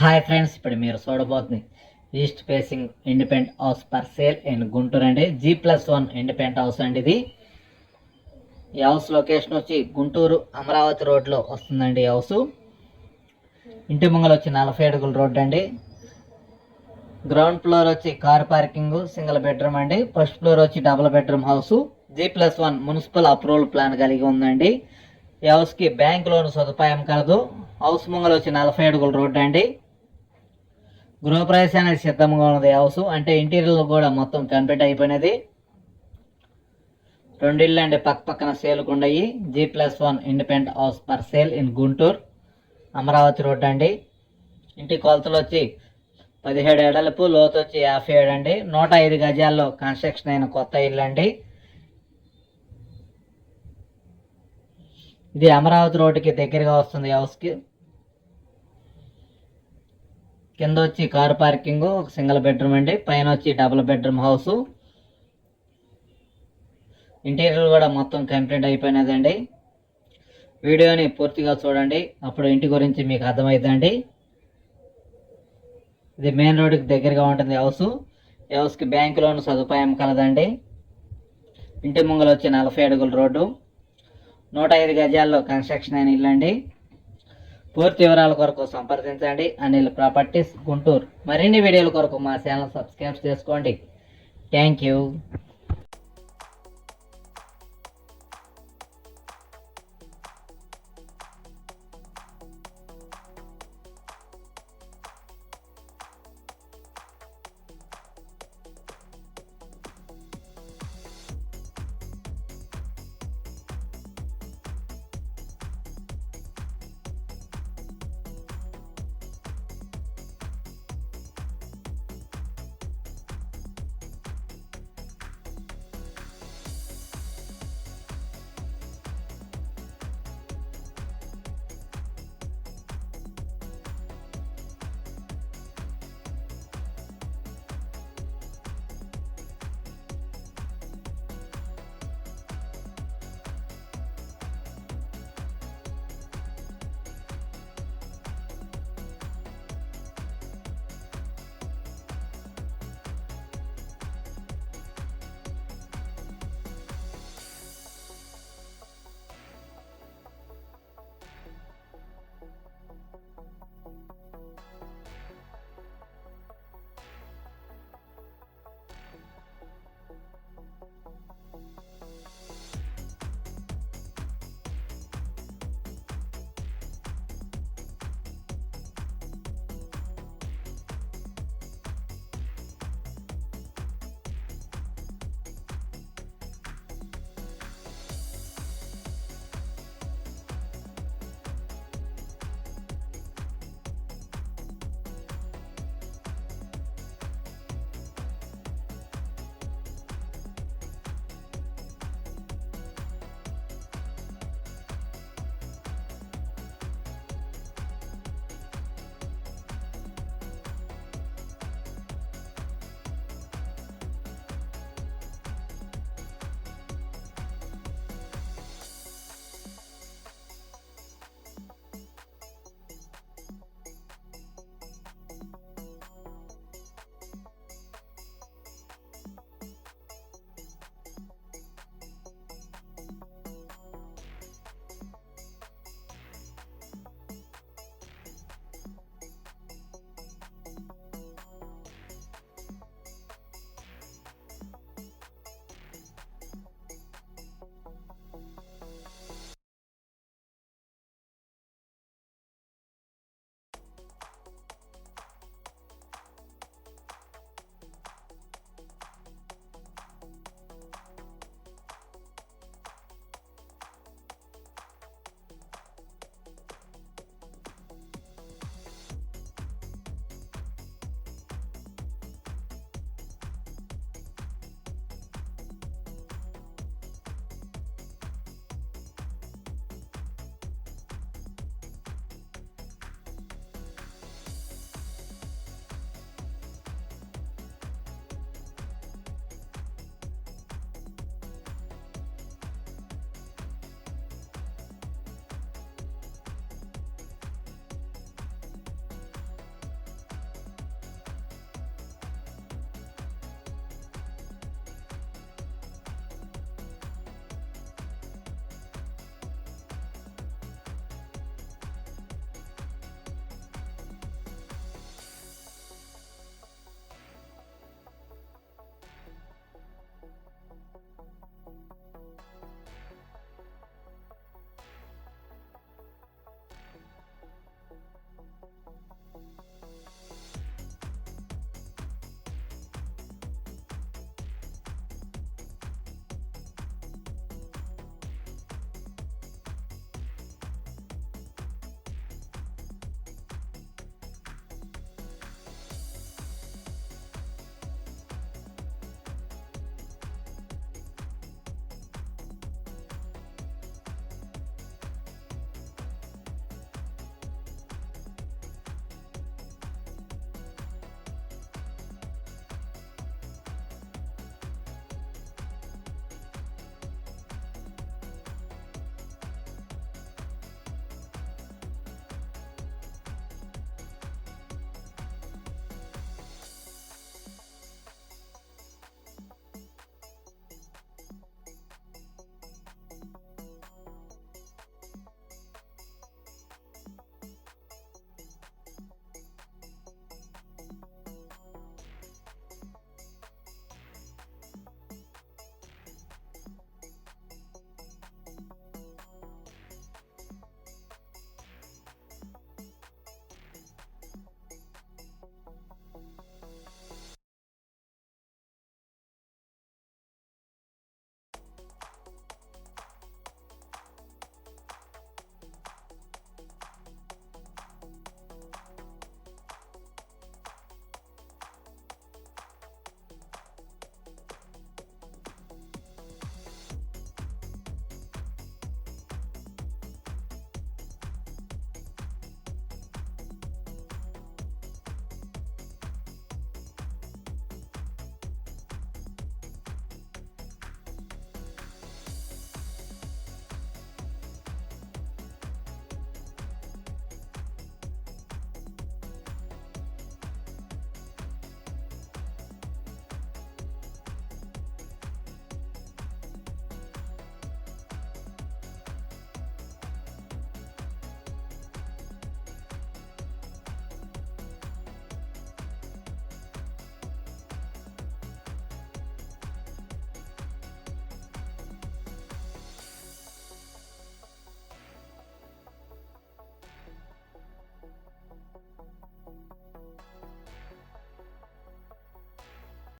Hi friends ఇప్పుడు మీరు చూడబోతుంది east facing independent house for sale and Guntur అండి. G plus one independent house అండి ఇది. ఈ హౌస్ లొకేషన్ వచ్చి గుంటూరు అమరావతి రోడ్లో వస్తుందండి ఈ హౌస్. ఇంటి ముంగల వచ్చి నలభై అడుగుల రోడ్ అండి. గ్రౌండ్ ఫ్లోర్ వచ్చి కార్ పార్కింగ్ సింగిల్ బెడ్రూమ్ అండి. ఫస్ట్ ఫ్లోర్ వచ్చి double bedroom house. G plus one municipal approval plan కలిగి ఉందండి. ఈ హౌస్కి బ్యాంక్ లోన్ సదుపాయం కలదు. హౌస్ ముంగల వచ్చి నలభై అడుగుల రోడ్డు అండి. గృహప్రవేశానికి సిద్ధంగా ఉన్నది హౌస్. అంటే ఇంటీరియర్ కూడా మొత్తం కంప్లీట్ అయిపోయినది. రెండు ఇళ్ళు అండి పక్క పక్కన సేల్కు ఉన్నాయి. G plus one independent house for sale in Guntur Amaravati road అండి. ఇంటి కొలతలు వచ్చి పదిహేడు ఏడలపు లోతు వచ్చి యాభై ఏడు అండి. నూట ఐదు గజాల్లో కన్స్ట్రక్షన్ అయిన కొత్త ఇల్లు అండి. ఇది అమరావతి రోడ్డుకి దగ్గరగా వస్తుంది హౌస్కి. కింద వచ్చి కార్ పార్కింగ్ ఒక సింగిల్ బెడ్రూమ్ అండి. పైన వచ్చి డబుల్ బెడ్రూమ్ హౌస్. ఇంటీరియర్ కూడా మొత్తం కంప్లీట్ అయిపోయినదండి. వీడియోని పూర్తిగా చూడండి. అప్పుడు ఇంటి గురించి మీకు అర్థమవుతుందండి ఇది మెయిన్ రోడ్డుకి దగ్గరగా ఉంటుంది హౌస్. హౌస్కి బ్యాంక్ లోన్ సదుపాయం కలదండి. ఇంటి ముంగలు వచ్చి నలభై అడుగుల రోడ్డు. నూట ఐదు గజాల్లో కన్స్ట్రక్షన్ అయిన ఇల్లు అండి పూర్తి వివరాల కొరకు సంప్రదించండి. అనిల్ ప్రాపర్టీస్ గుంటూరు. మరిన్ని వీడియోల కొరకు మా ఛానల్ సబ్స్క్రైబ్ చేసుకోండి. Thank you.